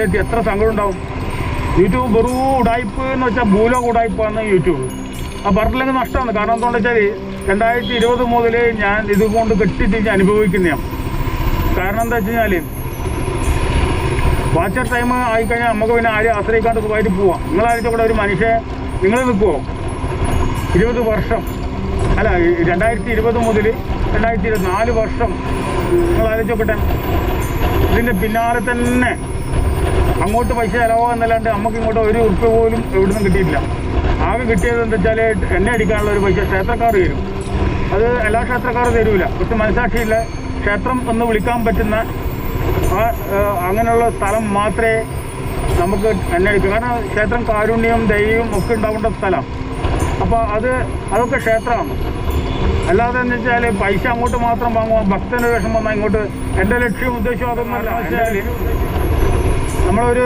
അതിലെത്തി എത്ര സങ്കടം ഉണ്ടാവും യൂട്യൂബ് വെറും ഉടായ്പ് എന്ന് വെച്ചാൽ ഭൂലോക ഉടായ്പാണ് യൂട്യൂബ്. ആ പറഞ്ഞില്ലെങ്കിൽ നഷ്ടമാണ്. കാരണം എന്താണെന്ന് വെച്ചാൽ രണ്ടായിരത്തി ഇരുപത് മുതൽ ഞാൻ ഇതുകൊണ്ട് കെട്ടിത്തിരിച്ച് അനുഭവിക്കുന്നതാണ്. കാരണം എന്താ വെച്ച് കഴിഞ്ഞാൽ വാച്ചർ ടൈം ആയിക്കഴിഞ്ഞാൽ നമുക്ക് പിന്നെ ആരെയും ആശ്രയിക്കാണ്ട് സുഖമായിട്ട് പോവാം. നിങ്ങളായിരിക്കും കൂടെ ഒരു മനുഷ്യൻ നിങ്ങൾ നിൽക്കുമോ ഇരുപത് വർഷം. അല്ല രണ്ടായിരത്തി ഇരുപത് മുതൽ രണ്ടായിരത്തി ഇരുപത്തി നാല് വർഷം. നിങ്ങൾ ആലോചിച്ചോക്കട്ടെ ഇതിന്റെ പിന്നാലെ തന്നെ അങ്ങോട്ട് പൈസ ചിലവാകുന്നല്ലാണ്ട് നമുക്ക് ഇങ്ങോട്ട് ഒരു ഉറുപ്പ് പോലും എവിടുന്നും കിട്ടിയിട്ടില്ല. ആകെ കിട്ടിയത് എന്താ വെച്ചാൽ എണ്ണ അടിക്കാനുള്ള ഒരു പൈസ ക്ഷേത്രക്കാർ തരും. അത് എല്ലാ ക്ഷേത്രക്കാരും തരൂല. കുറച്ച് മനസാക്ഷിയില്ല. ക്ഷേത്രം ഒന്ന് വിളിക്കാൻ പറ്റുന്ന അങ്ങനെയുള്ള സ്ഥലം മാത്രമേ നമുക്ക് എണ്ണ അടിക്കൂ. കാരണം ക്ഷേത്രം കാരുണ്യവും ദൈവവും ഒക്കെ ഉണ്ടാവേണ്ട സ്ഥലം. അപ്പോൾ അത് അതൊക്കെ ക്ഷേത്രമാണ്. അല്ലാതെ എന്ന് വെച്ചാൽ പൈസ അങ്ങോട്ട് മാത്രം വാങ്ങുക ഭക്തന് വേഷം വന്നാൽ ഇങ്ങോട്ട് എന്റെ ലക്ഷ്യം ഉദ്ദേശം അതൊന്നുമല്ല. വെച്ചാൽ നമ്മളൊരു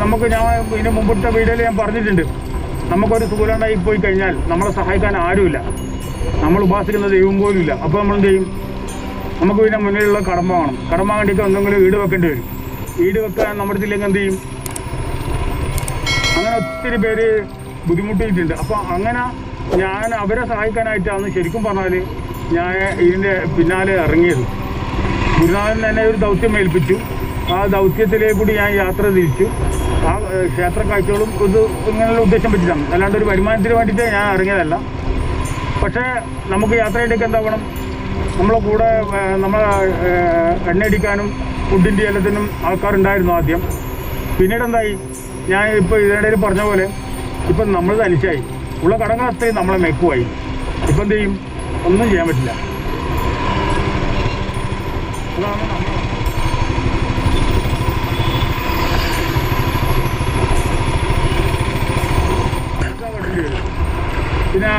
നമുക്ക് ഞാൻ ഇതിന് മുമ്പത്തെ വീഡിയോയിൽ ഞാൻ പറഞ്ഞിട്ടുണ്ട്. നമുക്കൊരു സുഖലാണ്ടായി പോയി കഴിഞ്ഞാൽ നമ്മളെ സഹായിക്കാൻ ആരുമില്ല. നമ്മൾ ഉപാസിക്കുന്ന ദൈവം പോലും ഇല്ല. അപ്പോൾ നമ്മൾ എന്ത് ചെയ്യും? നമുക്ക് പിന്നെ മുന്നിലുള്ള കടമ വേണം. കടമ വേണ്ടിയിട്ട് എന്തെങ്കിലും വീട് വെക്കേണ്ടി വരും. വീട് വെക്കാൻ നമ്മുടെ ജില്ലയിൽ എന്ത് ചെയ്യും? അങ്ങനെ ഒത്തിരി പേര് ബുദ്ധിമുട്ടിയിട്ടുണ്ട്. അപ്പോൾ അങ്ങനെ ഞാൻ അവരെ സഹായിക്കാനായിട്ടാണ് ശരിക്കും പറഞ്ഞാൽ ഞാൻ ഇതിന്റെ പിന്നാലെ ഇറങ്ങിയത്. ഗുരുനാഥൻ തന്നെ ഒരു ദൗത്യം ഏൽപ്പിച്ചു. ആ ദൗത്യത്തിലേക്ക് കൂടി ഞാൻ യാത്ര തിരിച്ചു. ആ ക്ഷേത്ര കാഴ്ചകളും ഇത് ഇങ്ങനെയുള്ള ഉദ്ദേശം വെച്ചിട്ടാണ്. അല്ലാണ്ട് ഒരു വരുമാനത്തിന് വേണ്ടിയിട്ട് ഞാൻ ഇറങ്ങിയതല്ല. പക്ഷേ നമുക്ക് യാത്രയിലേക്ക് എന്താവണം? നമ്മളെ കൂടെ നമ്മളെ എണ്ണയടിക്കാനും ഫുഡിന്റെ എല്ലാത്തിനും ആൾക്കാരുണ്ടായിരുന്നു ആദ്യം. പിന്നീട് എന്തായി? ഞാൻ ഇപ്പോൾ ഇതിനിടയിൽ പറഞ്ഞ പോലെ ഇപ്പം നമ്മൾ തനിച്ചായി. ഉള്ള കടങ്ങൾ അത്രയും നമ്മളെ മെക്കുമായി ഇപ്പം എന്ത് ചെയ്യും? ഒന്നും ചെയ്യാൻ പറ്റില്ല. അതാണ് നമ്മൾ പിന്നെ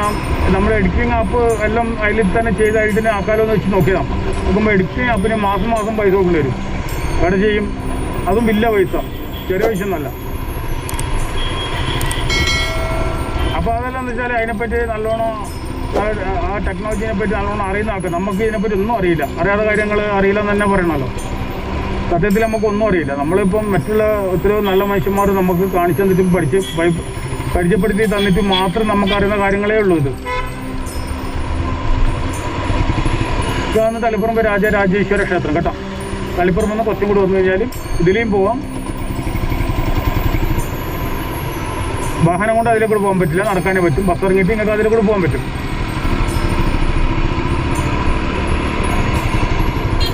നമ്മുടെ എഡിറ്റിംഗ് ആപ്പ് എല്ലാം അതിൽ തന്നെ ചെയ്ത് അതിൽ ആക്കാലോ എന്ന് വെച്ച് നോക്കിയതാണ് നോക്കുമ്പോൾ എഡിറ്റിംഗ് ആപ്പിന് മാസം മാസം പൈസ കൊടുക്കേണ്ടി വരും. കട ചെയ്യും. അതും വലിയ പൈസ. ചെറിയ പൈസ ഒന്നല്ല അപ്പോൾ അതെല്ലാം എന്ന് വെച്ചാൽ അതിനെപ്പറ്റി നല്ലോണം ആ- ടെക്നോളജിനെ പറ്റി നല്ലോണം അറിയുന്ന ആൾക്ക് നമുക്ക് ഇതിനെപ്പറ്റി ഒന്നും അറിയില്ല. അറിയാത്ത കാര്യങ്ങൾ അറിയില്ല എന്ന് തന്നെ പറയണമല്ലോ സത്യത്തിൽ നമുക്കൊന്നും അറിയില്ല. നമ്മളിപ്പം മറ്റുള്ള ഒത്തിരി നല്ല മനുഷ്യന്മാർ നമുക്ക് കാണിച്ചു തന്നിട്ടും പഠിച്ച് പരിചയപ്പെടുത്തി തന്നിട്ട് മാത്രം നമുക്ക് അറിയുന്ന കാര്യങ്ങളേ ഉള്ളൂ ഇത്. ഇതാണ് തളിപ്പറമ്പ് രാജരാജേശ്വര ക്ഷേത്രം കേട്ടോ. തലപ്പുറം നിന്ന് കുറച്ചും കൂടി വന്നു കഴിഞ്ഞാൽ ഇതിലേയും പോവാം. വാഹനം കൊണ്ട് അതിലെ കൂടെ പോകാൻ പറ്റില്ല നടക്കാനേ പറ്റും. ബസ് ഇറങ്ങിയിട്ട് ഇങ്ങോട്ട് അതിലെ കൂടെ പോകാൻ പറ്റും.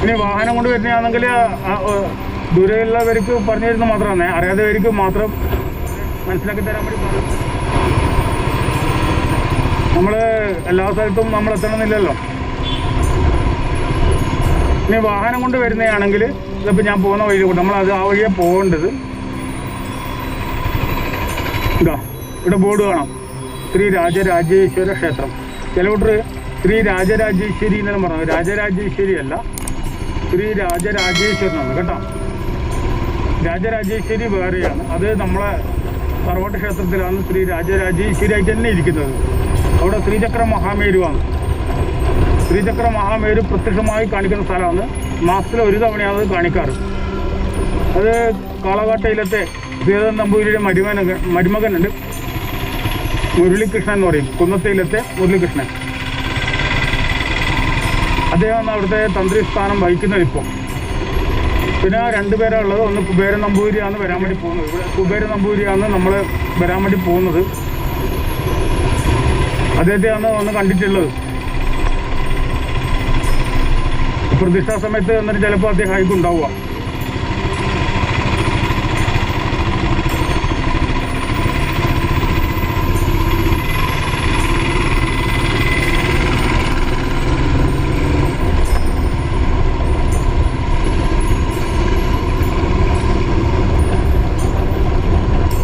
ഇനി വാഹനം കൊണ്ട് വരുന്നതാണെങ്കിൽ ദൂരെയുള്ളവർക്ക് പറഞ്ഞു തരുന്ന മാത്രമാണ്. അറിയാത്തവർക്ക് മാത്രം മനസ്സിലാക്കി തരാൻ വേണ്ടി നമ്മൾ എല്ലാ സ്ഥലത്തും നമ്മൾ എത്തണമെന്നില്ലല്ലോ ഇനി വാഹനം കൊണ്ട് വരുന്നതാണെങ്കിൽ ഇതിപ്പോൾ ഞാൻ പോകുന്ന വഴി കൂടെ നമ്മൾ അത് ആ വഴിയെ പോകേണ്ടത്. ഇതാ ഇവിടെ ബോർഡ് കാണാം. ശ്രീ രാജരാജേശ്വര ക്ഷേത്രം. ചിലവട്ടർ ശ്രീ രാജരാജേശ്വരി എന്നാണ് പറഞ്ഞു രാജരാജേശ്വരി അല്ല ശ്രീ രാജരാജേശ്വരനാണ് കേട്ടോ. രാജരാജേശ്വരി വേറെയാണ്. അത് നമ്മളെ സർവട്ട ക്ഷേത്രത്തിലാണ് ശ്രീ രാജരാജേശ്വരി ആയിട്ട് തന്നെ ഇരിക്കുന്നത്. അവിടെ ശ്രീചക്ര മഹാമേരുവാണ് ശ്രീചക്ര മഹാമേരു പ്രത്യക്ഷമായി കാണിക്കുന്ന സ്ഥലമാണ്. മാസത്തിൽ ഒരു തവണയാണ് അത് കാണിക്കാറ്. അത് കാളകാട്ടയിലത്തെ സീതൻ നമ്പൂരിയുടെ മരുമന മരുമകനുണ്ട്. മുരളികൃഷ്ണൻ എന്ന് പറയും. കുന്നത്തയിലത്തെ മുരളികൃഷ്ണൻ. അദ്ദേഹമാണ് അവിടുത്തെ തന്ത്രി സ്ഥാനം വഹിക്കുന്നത് ഇപ്പോൾ പിന്നെ രണ്ടുപേരാ ഉള്ളത്. ഒന്ന് കുബേര നമ്പൂരിയാണ് വരാൻ വേണ്ടി പോകുന്നത്. ഇവിടെ കുബേര നമ്പൂരിയാണ് നമ്മൾ വരാൻ വേണ്ടി പോകുന്നത്. അദ്ദേഹത്തെയാണ് ഒന്ന് കണ്ടിട്ടുള്ളത്. പ്രതിഷ്ഠാ സമയത്ത് എന്നിട്ട് ചിലപ്പോൾ അദ്ദേഹം ഹൈക്ക് ഉണ്ടാവുക.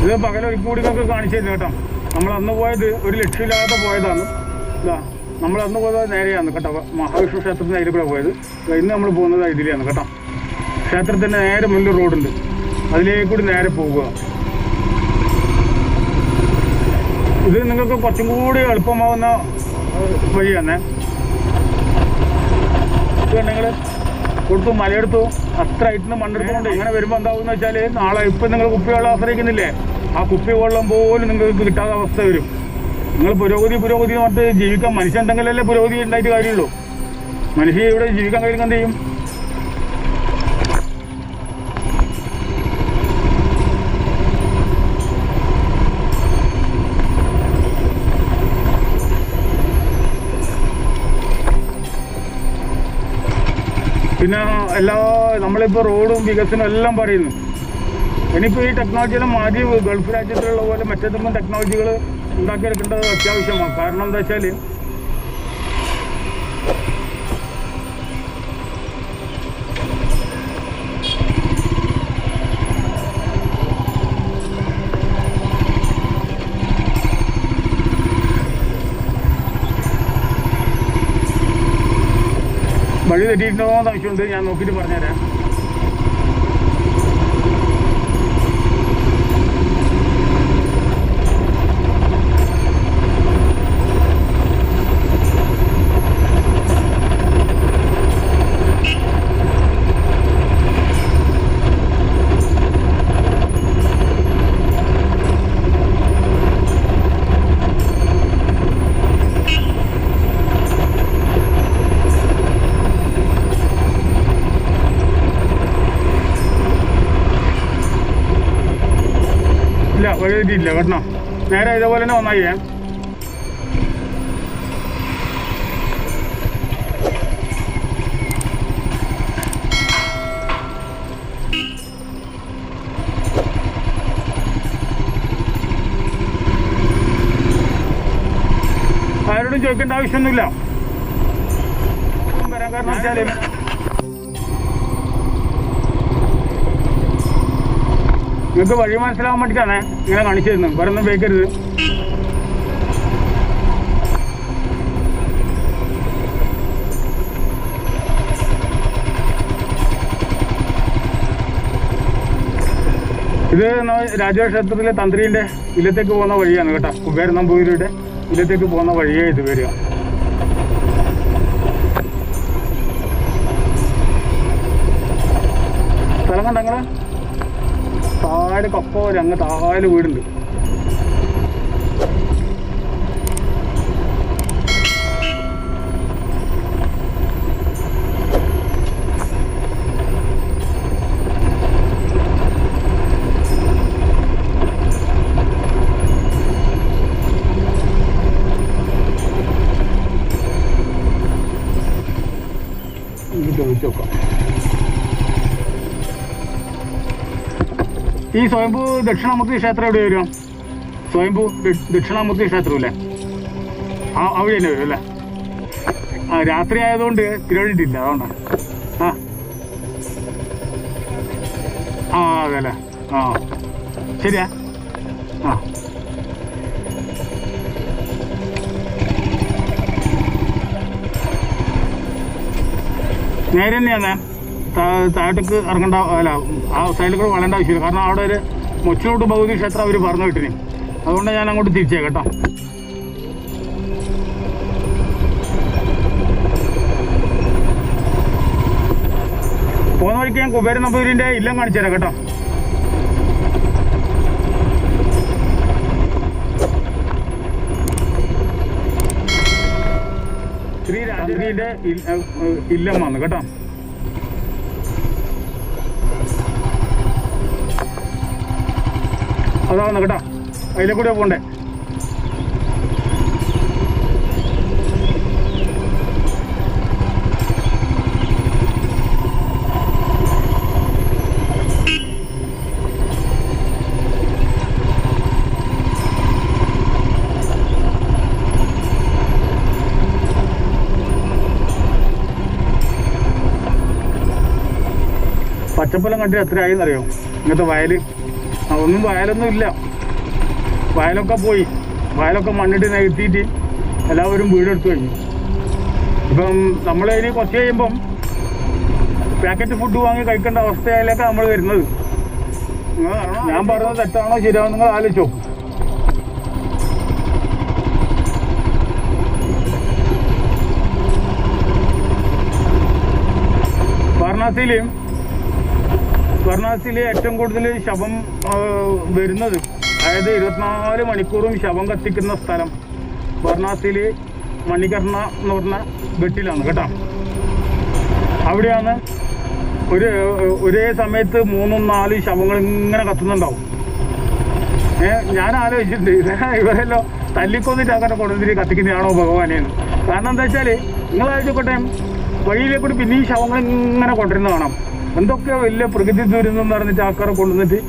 ഇത് പകലൊരു കൂടി നമുക്ക് കാണിച്ചു തരുന്നു കേട്ടോ. നമ്മൾ അന്ന് പോയത് ഒരു ലക്ഷ്യമില്ലാതെ പോയതാണ്. ഇതാ. നമ്മൾ അന്ന് പോയത് നേരെയാണ് കേട്ടോ. മഹാവിഷ്ണു ക്ഷേത്രത്തിന് അതിൽ കൂടെ പോയത്. ഇന്ന് നമ്മൾ പോകുന്നത് ഇതിലെയാണ് കേട്ടോ. ക്ഷേത്രത്തിന്റെ നേരെ മുന്നിൽ റോഡുണ്ട്. അതിലേക്ക് കൂടി നേരെ പോവുക. ഇത് നിങ്ങൾക്ക് കുറച്ചും കൂടി എളുപ്പമാവുന്ന വഴിയാണ്. നിങ്ങൾ കൊടുത്തു മലയെടുത്തു. അത്ര ഇട്ടിന് മണ്ണെടുത്തുകൊണ്ട് ഇങ്ങനെ വരുമ്പോൾ എന്താവും വെച്ചാൽ നാളെ ഇപ്പം നിങ്ങൾ കുപ്പിവെള്ളം ആശ്രയിക്കുന്നില്ലേ? ആ കുപ്പി വെള്ളം പോലും നിങ്ങൾക്ക് കിട്ടാത്ത അവസ്ഥ വരും. നിങ്ങൾ പുരോഗതി പുരോഗതി പറഞ്ഞിട്ട് ജീവിക്കാൻ മനുഷ്യൻ എന്തെങ്കിലല്ലേ പുരോഗതി ഉണ്ടായിട്ട് കാര്യമുള്ളൂ. മനുഷ്യ ഇവിടെ ജീവിക്കാൻ കഴിയുന്ന എന്ത് ചെയ്യും? പിന്നെ എല്ലാ നമ്മളിപ്പോൾ റോഡും വികസനം എല്ലാം പറയുന്നു. ഇനിയിപ്പോൾ ഈ ടെക്നോളജിയെല്ലാം മാറ്റി ഗൾഫ് രാജ്യത്തിലുള്ള പോലെ മറ്റേതെങ്കിലും ടെക്നോളജികൾ ഉണ്ടാക്കിയെടുക്കേണ്ടത് അത്യാവശ്യമാണ്. കാരണം എന്താ വെച്ചാൽ വഴി തെറ്റിയിട്ടുണ്ടോ എന്ന് ആവശ്യമുണ്ട്. ഞാൻ നോക്കിയിട്ട് പറഞ്ഞുതരാം. തെറ്റിയില്ല കേട്ടോ. നേരെ ഇതേപോലെ തന്നെ വന്നായി ആരോടും ചോദിക്കേണ്ട ആവശ്യമൊന്നുമില്ല. വരാൻ കാരണം വെച്ചാൽ നിങ്ങൾക്ക് വഴി മനസ്സിലാവാൻ വേണ്ടിയിട്ടാണ് ഇങ്ങനെ കാണിച്ചു തരുന്നത് വേറെ ഒന്നും വേക്കരുത് ഇത് രാജക്ഷേത്രത്തിലെ രാജാ ക്ഷേത്രത്തിലെ തന്ത്രിന്റെ ഇല്ലത്തേക്ക് പോകുന്ന വഴിയാണ് കേട്ടോ. കുബേരനമ്പൂരിയുടെ ഇല്ലത്തേക്ക് പോകുന്ന വഴിയേ ഇത് വരിക സ്ഥലം കണ്ട നിങ്ങൾ താഴെ കപ്പ പോലെ അങ്ങ് താഴെ വീടുണ്ട്. ചോദിച്ചു നോക്കാം. ഈ സ്വയംഭു ദക്ഷിണാമൂർത്തി ക്ഷേത്രം എവിടെ വരും? സ്വയംഭു ദക്ഷിണാമൂർത്തി ക്ഷേത്രം അല്ലേ ആ അവിടെ തന്നെ വരും അല്ലേ? ആ രാത്രി ആയതുകൊണ്ട് തിരുവഴിട്ടില്ല അതുകൊണ്ടാണ് ആ. ആ അതെ അല്ലേ? ആ. ശരിയാ. ആ. നേരെ തന്നെയാണ് താഴത്തേക്ക് ഇറങ്ങേണ്ട അല്ല ആ സൈഡിൽ കൂടെ വളേണ്ട ആവശ്യമില്ല. കാരണം അവിടെ ഒരു മൊച്ചോട്ട് ഭൗതിക ക്ഷേത്രം അവർ പറഞ്ഞു കിട്ടിന് അതുകൊണ്ട് ഞാൻ അങ്ങോട്ട് തിരിച്ചേ കേട്ടോ. പോകുന്ന വഴിക്ക് ഞാൻ കുബേര നമ്പൂരിന്റെ ഇല്ലം കാണിച്ചു തരാം കേട്ടോ. ശ്രീ രാജഗീരിന്റെ ഇല്ലം വന്നു കേട്ടോ. അതാണ് കേട്ടോ. അതിലെ കൂടെ പോണ്ടേ? പച്ചപ്പൊലം കണ്ടിട്ട് എത്രയായി എന്നറിയോ? ഇങ്ങനത്തെ വയൽ ആ, ഒന്നും വയലൊന്നും ഇല്ല. വയലൊക്കെ പോയി. വയലൊക്കെ മണ്ണിട്ട് നികത്തിയിട്ട് എല്ലാവരും വീടെടുത്തു കഴിഞ്ഞു. ഇപ്പം നമ്മൾ ഇനി കുറച്ച് കഴിയുമ്പം പാക്കറ്റ് ഫുഡ് വാങ്ങി കഴിക്കേണ്ട അവസ്ഥയിലേക്കാണ് നമ്മൾ വരുന്നത്. ഞാൻ പറഞ്ഞത് തെറ്റാണോ ശരിയാണോ നിങ്ങൾ ആലോചിച്ചോ. വാരണാസിയിൽ വാരണാസിയിൽ ഏറ്റവും കൂടുതൽ ശവം വരുന്നത്. അതായത് ഇരുപത്തിനാല് മണിക്കൂറും ശവം കത്തിക്കുന്ന സ്ഥലം വാരണാസിയിൽ മണികർണ എന്ന് പറഞ്ഞ വെട്ടിലാണ് കേട്ടോ. അവിടെയാണ് ഒരു ഒരേ സമയത്ത് മൂന്നും നാലും ശവങ്ങൾ ഇങ്ങനെ കത്തുന്നുണ്ടാവും. ഏ ഞാൻ ആലോചിച്ചിട്ടുണ്ട് ഇവരെല്ലോ തല്ലിക്കൊന്നിട്ട് അങ്ങനെ കൊടുത്തിട്ട് കത്തിക്കുന്നതാണോ ഭഗവാനെന്ന്. കാരണം എന്താ വെച്ചാൽ നിങ്ങൾ വഴിയിലേക്കൂടി വഴിയിലെ കൂടി പിന്നെയും ശവങ്ങൾ ഇങ്ങനെ കൊണ്ടുവരുന്ന കാണാം. എന്തൊക്കെയോ വലിയ പ്രകൃതി ദുരന്തം പറഞ്ഞിട്ട് ആൾക്കാരെ കൊണ്ടുവന്നിട്ട്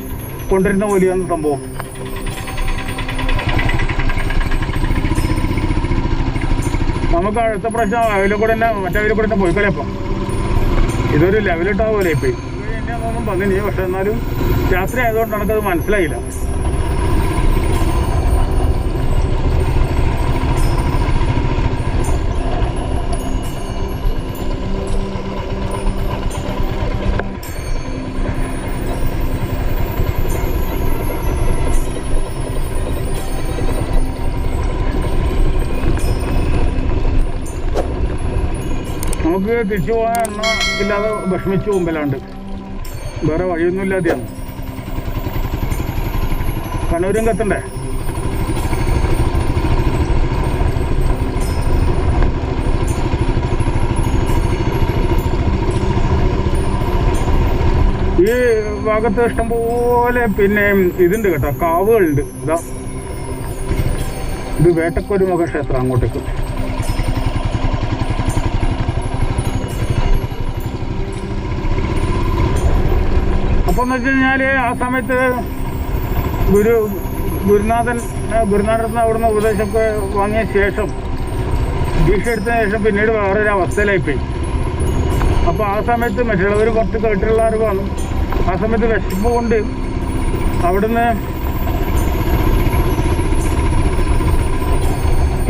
കൊണ്ടുവരുന്ന പോലെയാണ് സംഭവം. നമുക്ക് അടുത്ത പ്രാവശ്യം അതിലെ കൂടെ തന്നെ മറ്റേ കൂടെ തന്നെ പോയിക്കളെ ഇപ്പം ഇതൊരു പോലെ ഇപ്പം. എന്നെ ഒന്നും പറഞ്ഞില്ല പക്ഷെ എന്നാലും രാത്രി ആയതുകൊണ്ട് നമുക്കത് മനസ്സിലായില്ല. നമുക്ക് തിരിച്ചു പോകാൻ എണ്ണ ഇല്ലാതെ വിഷമിച്ചു പോകുമ്പോഴാണ്ട് വേറെ വഴിയൊന്നും ഇല്ലാതെയാണ് കണ്ണൂരും കത്തണ്ടേ? ഈ ഭാഗത്ത് ഇഷ്ടംപോലെ പിന്നെ ഇതുണ്ട് കേട്ടോ കാവുകളുണ്ട്. ഇതാ. ഇത് വേട്ടക്കൊരുമുഖ ക്ഷേത്രം അങ്ങോട്ടേക്ക്. അപ്പൊ എന്ന് വെച്ച് കഴിഞ്ഞാൽ ആ സമയത്ത് ഗുരു ഗുരുനാഥൻ ഗുരുനാഥൻ അവിടുന്ന് ഉപദേശമൊക്കെ വാങ്ങിയ ശേഷം ദീക്ഷ എടുത്തതിന് ശേഷം പിന്നീട് വേറൊരു അവസ്ഥയിലായിപ്പോയി. അപ്പൊ ആ സമയത്ത് മറ്റുള്ളവർ കുറച്ച് കേട്ടിട്ടുള്ള അറിവാണ് ആ സമയത്ത് വിശപ്പ് കൊണ്ട് അവിടുന്ന്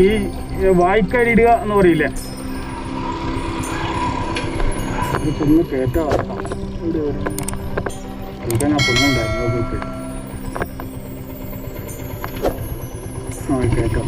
ഈ വായിക്കരിടുക എന്ന് പറയില്ലേ? ഇത് ചെന്ന് കേട്ടോ ഇവിടെ വരുന്നു എനിക്ക് ആ പൊണ്ണുണ്ടായിരുന്നു പോയിട്ട് ആ കേട്ടോ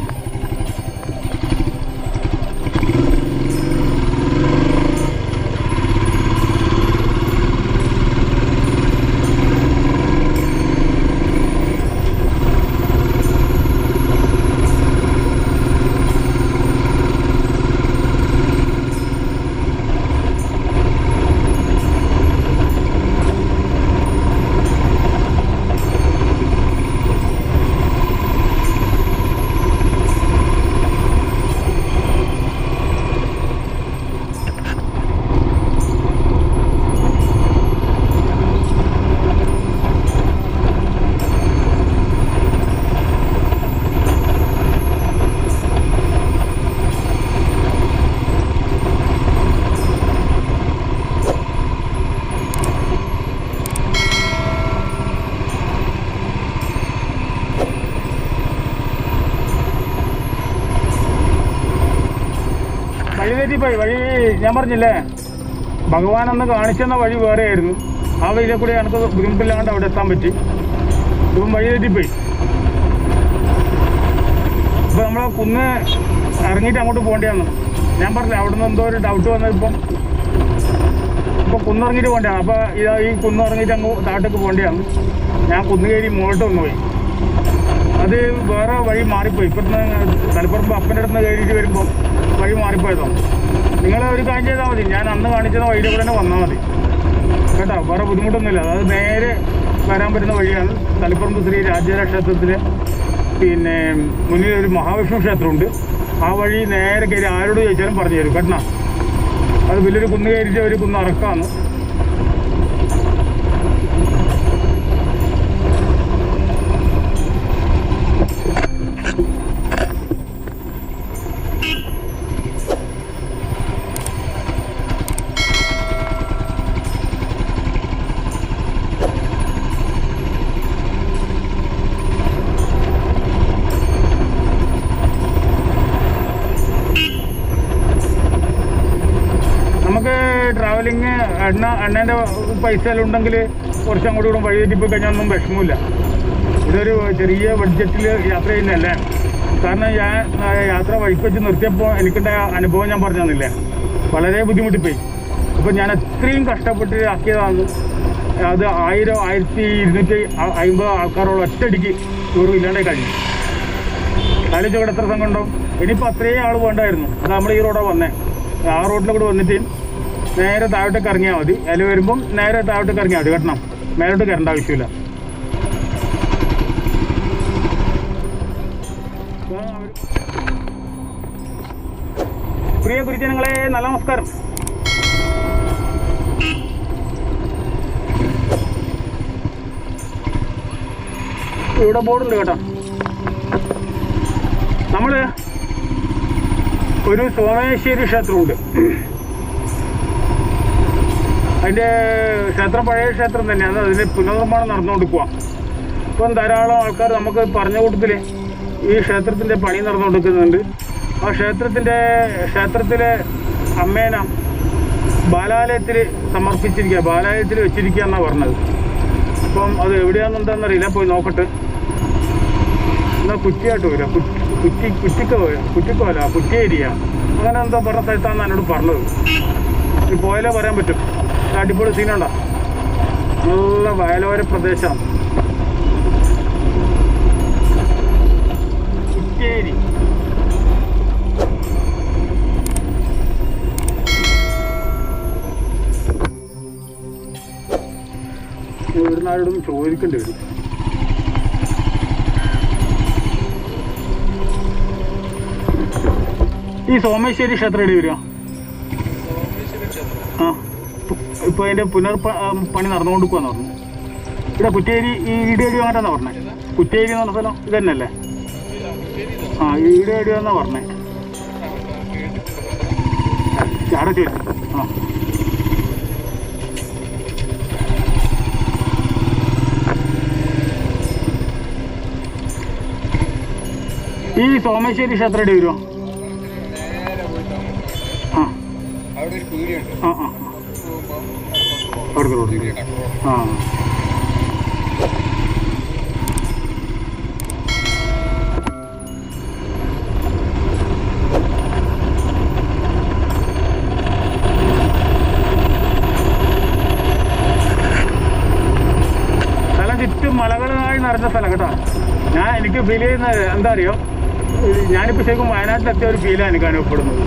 വഴി തെറ്റിപ്പോയി വഴി ഞാൻ പറഞ്ഞില്ലേ? ഭഗവാൻ അന്ന് കാണിച്ചെന്ന വഴി വേറെ ആയിരുന്നു ആ വഴിയിലെ കൂടി എനിക്ക് ബുദ്ധിമുട്ടില്ലാണ്ട് അവിടെ എത്താൻ പറ്റി. ഇപ്പം വഴി തെറ്റിപ്പോയി ഇപ്പം നമ്മൾ കുന്ന് ഇറങ്ങിയിട്ട് അങ്ങോട്ട് പോകേണ്ടതാണ്. ഞാൻ പറഞ്ഞില്ല അവിടെ നിന്ന് എന്തോ ഒരു ഡൗട്ട് വന്നത് ഇപ്പം. ഇപ്പം കുന്നിറങ്ങിയിട്ട് പോകേണ്ടതാണ് അപ്പോൾ ഈ കുന്ന് ഇറങ്ങിയിട്ട് അങ്ങ് താട്ടേക്ക് പോകേണ്ടതാണ്. ഞാൻ കുന്ന് കയറി മുകളിലോട്ട് വന്നു പോയി. അത് വേറെ വഴി മാറിപ്പോയി. ഇപ്പം തലപ്പുറം അപ്പന്റെ അടുത്ത് കയറിയിട്ട് വരുമ്പോൾ വഴി മാറിപ്പോയതാണ്. നിങ്ങൾ ഒരു കാര്യം ചെയ്താൽ മതി. ഞാൻ അന്ന് കാണിച്ചത് വഴിയുടെ കൂടെ തന്നെ വന്നാൽ മതി. കേട്ടോ? വേറെ ബുദ്ധിമുട്ടൊന്നുമില്ല. അതായത് നേരെ വരാൻ പറ്റുന്ന വഴിയാണ്. തലപ്പുറം ശ്രീ രാജേര ക്ഷേത്രത്തിൽ പിന്നെ മുന്നിൽ ഒരു മഹാവിഷ്ണു ക്ഷേത്രമുണ്ട്. ആ വഴി നേരെ കയറി ആരോട് ചോദിച്ചാലും പറഞ്ഞു തരും. കേട്ടോ? അത് വലിയൊരു കുന്ന് കയറിയിട്ട് ഒരു കുന്ന് ഇറക്കാണ് നമുക്ക് ട്രാവലിങ് എണ്ണ എണ്ണേന്റെ പൈസ ഉണ്ടെങ്കിൽ കുറച്ചും കൂടി കൂടെ വഴി തെറ്റിപ്പോയി കഴിഞ്ഞാൽ ഒന്നും വിഷമമില്ല ഇതൊരു ചെറിയ ബഡ്ജറ്റിൽ യാത്ര ചെയ്യുന്നതല്ലേ? കാരണം ഞാൻ യാത്ര വഴിക്ക് വെച്ച് നിർത്തിയപ്പോൾ എനിക്കുണ്ടായ അനുഭവം ഞാൻ പറഞ്ഞു തന്നില്ലേ? വളരെ ബുദ്ധിമുട്ടിപ്പോയി. അപ്പം ഞാൻ അത്രയും കഷ്ടപ്പെട്ട് ആക്കിയതാണ്. അത് ആയിരം ആയിരത്തി ഇരുന്നൂറ്റി അമ്പത് ആൾക്കാരോളം ഒറ്റയടിക്ക് ടൂർ ഇല്ലാണ്ട് കഴിഞ്ഞു. ആലോചിച്ചോടെ എത്ര സംഘം ഉണ്ടാവും? ഇനിയിപ്പോൾ അത്രയും ആൾ വേണ്ടായിരുന്നു. അത് നമ്മൾ ഈ റോഡാണ് വന്നേ. ആ റോഡിൽ കൂടെ വന്നിട്ട് നേരെ താഴോട്ടേക്ക് ഇറങ്ങിയാൽ മതി. അതിൽ വരുമ്പം നേരെ താഴോട്ടേക്ക് ഇറങ്ങിയാൽ മതി. കേട്ടണം മേലോട്ട് കയറേണ്ട ആവശ്യമില്ല. പ്രിയ ഗുരുജനങ്ങളെ നല്ല നമസ്കാരം. ഇവിടെ ബോർഡുണ്ട് കേട്ടോ. നമ്മൾ ഒരു സോമേശ്വരി ക്ഷേത്രമുണ്ട്. അതിന്റെ ക്ഷേത്രം പഴയ ക്ഷേത്രം തന്നെയാണ്. അതിന്റെ പുനർനിർമ്മാണം നടന്നുകൊണ്ടിരിക്കുക ഇപ്പം ധാരാളം ആൾക്കാർ നമുക്ക് പറഞ്ഞ കൂട്ടത്തിൽ ഈ ക്ഷേത്രത്തിന്റെ പണി നടന്നുകൊണ്ടിരിക്കുന്നുണ്ട്. ആ ക്ഷേത്രത്തിന്റെ ക്ഷേത്രത്തിലെ അമ്മേന ബാലാലയത്തിൽ സമർപ്പിച്ചിരിക്കുക ബാലാലയത്തിൽ വെച്ചിരിക്കുക എന്നാണ് പറഞ്ഞത്. അപ്പം അത് എവിടെയാണെന്നുണ്ടെന്നറിയില്ല. പോയി നോക്കട്ടെ. എന്നാൽ കുറ്റിയായിട്ട് വരിക കുറ്റി കുറ്റിക്ക കുറ്റിക്കോല കുറ്റിയേരിയ. അങ്ങനെ എന്തോ പറഞ്ഞ സ്ഥലത്താണ് എന്നോട് പറഞ്ഞത്. പോയാലേ പറയാൻ പറ്റും. ഇത് അടിപൊളി സീനുണ്ടോ നല്ല വയലോര പ്രദേശമാണ്. കുറ്റിയേരി ഇവിടുന്ന് ആരോടും ചോദിക്കേണ്ടി വരും. ഈ സോമേശ്വരി ക്ഷേത്രം എടി വരുമോ ആ. ഇപ്പൊ- അതിന്റെ പുനർ പണി നടന്നുകൊണ്ടിരിക്കുവാന്ന് പറഞ്ഞു. ഇവിടെ കുറ്റേരി ഈ ഇടിയടി അങ്ങോട്ടാന്നാ പറഞ്ഞേ. കുറ്റേരി എന്ന് പറഞ്ഞ സ്ഥലം ഇത് തന്നെയല്ലേ ആ ഈടേടി എന്നാ പറഞ്ഞേ. ചാട ചോദിച്ചു ആ. ഈ സോമേശ്വരി ക്ഷേത്രം എവിടെ വരുമോ ആ. ആ ആ. അവിടുത്തെ റോഡിൽ ആ. ചുറ്റും മലകളായി നിറഞ്ഞ സ്ഥലം കേട്ടോ. ഞാൻ എനിക്ക് ഫീൽ ചെയ്യുന്നത് എന്താ അറിയോ? ഞാനിപ്പോൾ ശരിക്കും വയനാട്ടിലെത്തിയ ഒരു ഫീലാണ് എനിക്ക് അനുഭവപ്പെടുന്നത്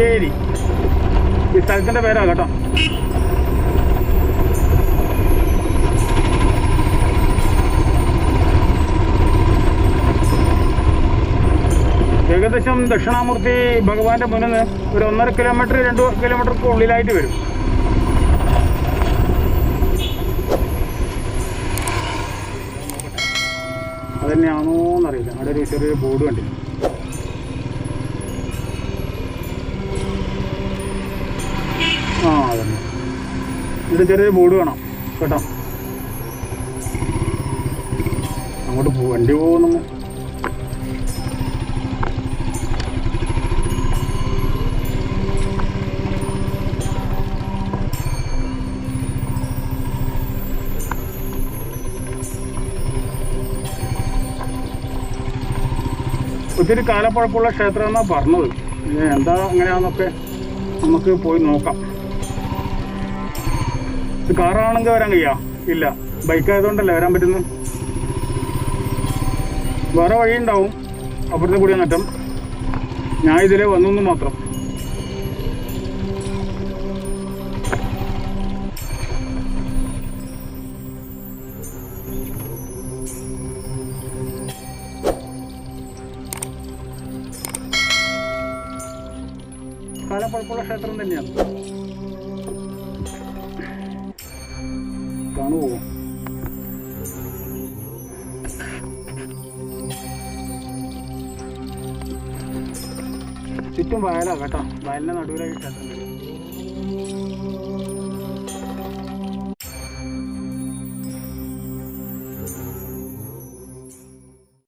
കുറ്റേരി ഈ സ്ഥലത്തിന്റെ പേരാ കേട്ടോ. ഏകദേശം ദക്ഷിണാമൂർത്തി ഭഗവാന്റെ മുന്നിൽ നിന്ന് ഒരു ഒന്നര കിലോമീറ്റർ രണ്ട് കിലോമീറ്റർക്ക് ഉള്ളിലായിട്ട് വരും. അതന്നെയാണോ എന്നറിയില്ല അവിടെ ഒരു ചെറിയ ബോർഡ് കണ്ടില്ല ഇവിടെ ചെറിയൊരു ബോർഡ് വേണം കേട്ടോ? അങ്ങോട്ട് പോ വണ്ടി പോകുന്നു. ഒത്തിരി കാലപ്പഴക്കമുള്ള ക്ഷേത്രം എന്നാണ് പറഞ്ഞത് എന്താ അങ്ങനെയാണെന്നൊക്കെ നമുക്ക് പോയി നോക്കാം. കാറാണെങ്കിൽ വരാൻ കഴിയാ? ഇല്ല. ബൈക്ക് ആയതുകൊണ്ടല്ലേ വരാൻ പറ്റുന്നു വേറെ വഴി ഉണ്ടാവും അപ്പുറത്തെ കൂടിയ നറ്റം ഞാൻ ഇതിലെ വന്നു മാത്രം. കാലപ്പഴക്കമുള്ള ക്ഷേത്രം തന്നെയാണ് ചുറ്റും വയലാ കേട്ടോ. വയലിന്റെ നടുവിലായി ക്ഷേത്രം